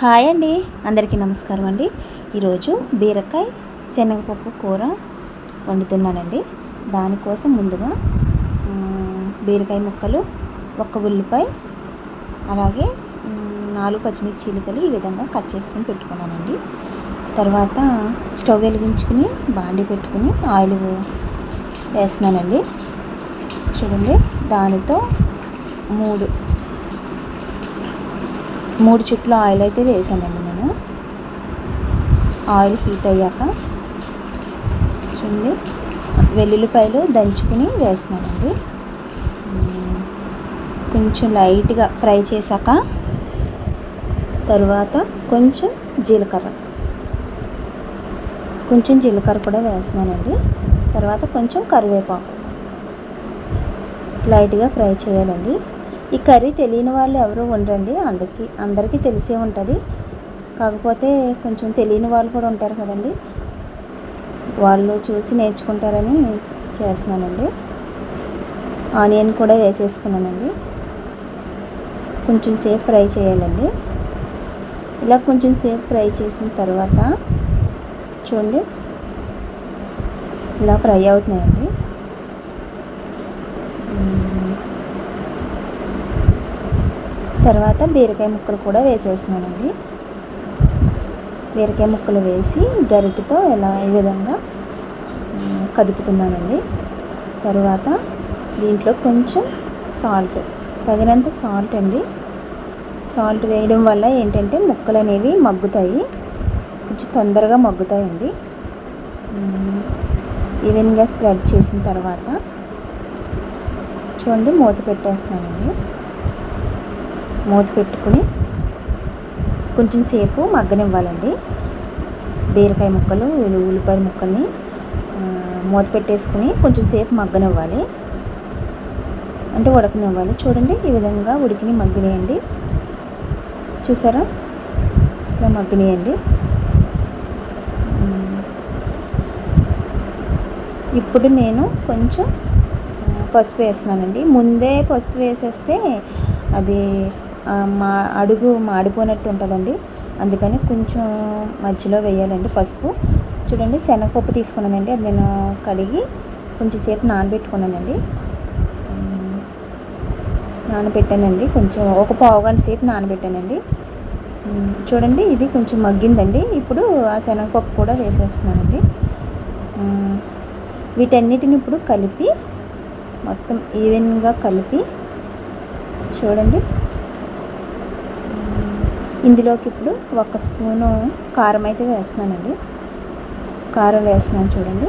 Hi అండి. అందరికీ నమస్కారం అండి. ఈరోజు బీరకాయ శనగపప్పు కూర వండుతున్నానండి. దానికోసం ముందుగా బీరకాయ ముక్కలు ఒక ఉల్లిపాయ అలాగే నాలుగు పచ్చిమిర్చి చీలికలు ఈ విధంగా కట్ చేసుకుని పెట్టుకున్నానండి. తర్వాత స్టవ్ వెలిగించుకుని బాండి పెట్టుకుని ఆయిల్ వేస్తున్నానండి. చూడండి దానితో మూడు మూడు చుట్లు ఆయిల్ అయితే వేసానండి నేను. ఆయిల్ హీట్ అయ్యాక చూడండి. వెల్లుల్లిపాయలు దంచుకుని వేస్తున్నానండి. కొంచెం లైట్గా ఫ్రై చేశాక తరువాత కొంచెం జీలకర్ర. కొంచెం జీలకర్ర కూడా వేస్తున్నానండి. తర్వాత కొంచెం కరివేపాకు. లైట్గా ఫ్రై చేయాలండి. ఈ కర్రీ తెలియని వాళ్ళు ఎవరు ఉండరండి. అందరికీ అందరికీ తెలిసే ఉంటుంది. కాకపోతే కొంచెం తెలియని వాళ్ళు కూడా ఉంటారు కదండి. వాళ్ళు చూసి నేర్చుకుంటారని చేస్తున్నానండి. ఆనియన్ కూడా వేసేసుకున్నానండి. కొంచెం సేపు ఫ్రై చేయాలండి. ఇలా కొంచెం సేపు ఫ్రై చేసిన తర్వాత చూడండి. ఇలా ఫ్రై అవుతున్నాయండి. తర్వాత బీరకాయ ముక్కలు కూడా వేసేస్తున్నానండి. బీరకాయ ముక్కలు వేసి గరిటతో ఇలా ఈ విధంగా కదుపుతున్నానండి. తర్వాత దీంట్లో కొంచెం సాల్ట్ తగినంత సాల్ట్ అండి. సాల్ట్ వేయడం వల్ల ఏంటంటే ముక్కలు అనేవి మగ్గుతాయి కొంచెం తొందరగా మగ్గుతాయండి. ఈవెన్గా స్ప్రెడ్ చేసిన తర్వాత చూడండి మూత పెట్టేస్తున్నానండి. మూత పెట్టుకుని కొంచెం సేపు మగ్గనివ్వాలండి. బీరకాయ ముక్కలు ఉల్లిపాయ ముక్కల్ని మూత పెట్టేసుకుని కొంచెం సేపు మగ్గనివ్వాలి. అంటే ఉడకనివ్వాలి. చూడండి ఈ విధంగా ఉడికిని మగ్గినాయండి. చూసారా? ఇలా మగ్గినాయండి. ఇప్పుడు నేను కొంచెం పసుపు వేస్తున్నానండి. ముందే పసుపు వేసేస్తే అది మా అడుగు మాడిపోయినట్టు ఉంటుందండి. అందుకని కొంచెం మధ్యలో వేయాలండి పసుపు. చూడండి శనగపప్పు తీసుకున్నానండి. అది నేను కడిగి కొంచెం సేపు నానబెట్టుకున్నానండి. నానబెట్టానండి. కొంచెం ఒక పావు గంట సేపు నానబెట్టానండి. చూడండి ఇది కొంచెం మగ్గిందండి. ఇప్పుడు ఆ శనగపప్పు కూడా వేసేస్తున్నానండి. వీటన్నిటిని ఇప్పుడు కలిపి మొత్తం ఈవెన్గా కలిపి చూడండి. ఇందులోకి ఇప్పుడు ఒక స్పూను కారం అయితే వేస్తున్నానండి. కారం వేస్తున్నాను చూడండి.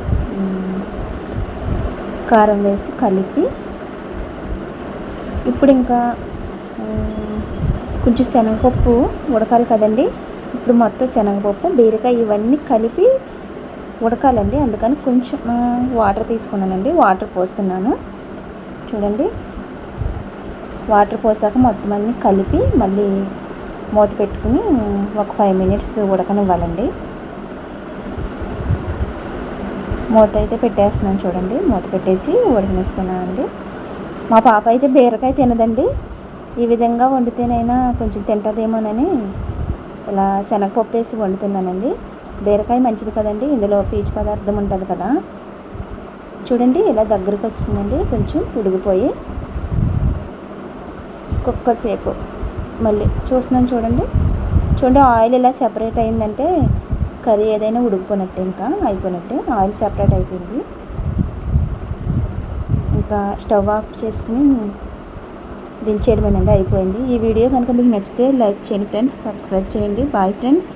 కారం వేసి కలిపి ఇప్పుడు ఇంకా కొంచెం శనగపప్పు ఉడకాలి కదండి. ఇప్పుడు మొత్తం శనగపప్పు బీరకాయ ఇవన్నీ కలిపి ఉడకాలండి. అందుకని కొంచెం వాటర్ తీసుకున్నానండి. వాటర్ పోస్తున్నాను. చూడండి. వాటర్ పోసాక మొత్తం అన్నీ కలిపి మళ్ళీ మూత పెట్టుకుని ఒక ఫైవ్ మినిట్స్ ఉడకనివ్వాలండి. మూత అయితే పెట్టేస్తున్నాను చూడండి. మూత పెట్టేసి ఉడకనిస్తున్నానండి. మా పాప అయితే బీరకాయ తినదండి. ఈ విధంగా వండితేనైనా కొంచెం తింటదేమోనని ఇలా శనగపప్పు వేసి వండుతున్నానండి. బీరకాయ మంచిది కదండి. ఇందులో పీచు పదార్థం ఉంటుంది కదా. చూడండి ఇలా దగ్గరకు వచ్చిందండి కొంచెం ఉడిగిపోయి ఒక్కసేపు మళ్ళీ చూస్తున్నాను చూడండి. చూడండి ఆయిల్ ఇలా సెపరేట్ అయిందంటే కర్రీ ఏదైనా ఉడికిపోయినట్టే ఇంకా అయిపోయినట్టే ఆయిల్ సెపరేట్ అయిపోయింది. ఇంకా స్టవ్ ఆఫ్ చేసుకుని దించేయడమేనండి అయిపోయింది. ఈ వీడియో కనుక మీకు నచ్చితే లైక్ చేయండి ఫ్రెండ్స్ సబ్స్క్రైబ్ చేయండి. Bye friends